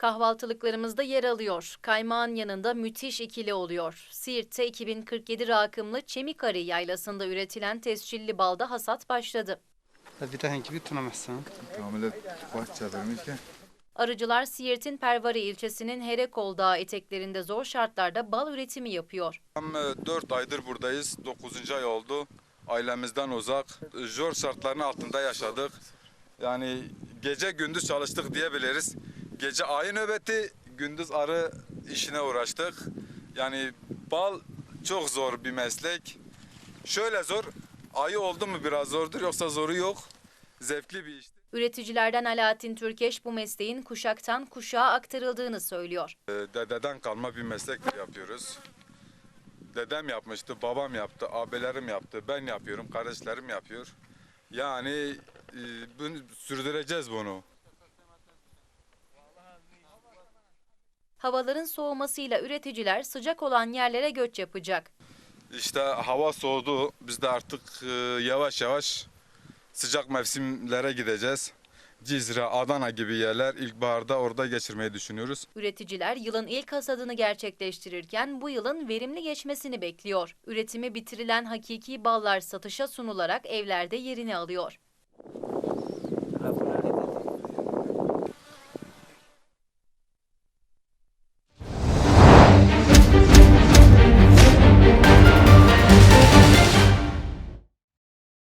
Kahvaltılıklarımızda yer alıyor. Kaymağın yanında müthiş ikili oluyor. Siirt'te 2047 rakımlı Çemikarı yaylasında üretilen tescilli balda hasat başladı. Arıcılar Siirt'in Pervari ilçesinin Herekol Dağı eteklerinde zor şartlarda bal üretimi yapıyor. Tam 4 aydır buradayız. 9. ay oldu. Ailemizden uzak. Zor şartların altında yaşadık. Yani gece gündüz çalıştık diyebiliriz. Gece ayı nöbeti, gündüz arı işine uğraştık. Yani bal çok zor bir meslek. Şöyle zor, ayı oldu mu biraz zordur yoksa zoru yok. Zevkli bir iştir. Üreticilerden Alaaddin Türkeş bu mesleğin kuşaktan kuşağa aktarıldığını söylüyor. Ee, Dededen kalma bir meslek yapıyoruz. Dedem yapmıştı, babam yaptı, abilerim yaptı, ben yapıyorum, kardeşlerim yapıyor. Yani e, sürdüreceğiz bunu. Havaların soğumasıyla üreticiler sıcak olan yerlere göç yapacak. İşte hava soğudu, biz de artık e, yavaş yavaş sıcak mevsimlere gideceğiz. Cizre, Adana gibi yerler ilkbaharda orada geçirmeyi düşünüyoruz. Üreticiler yılın ilk hasadını gerçekleştirirken bu yılın verimli geçmesini bekliyor. Üretimi bitirilen hakiki ballar satışa sunularak evlerde yerini alıyor.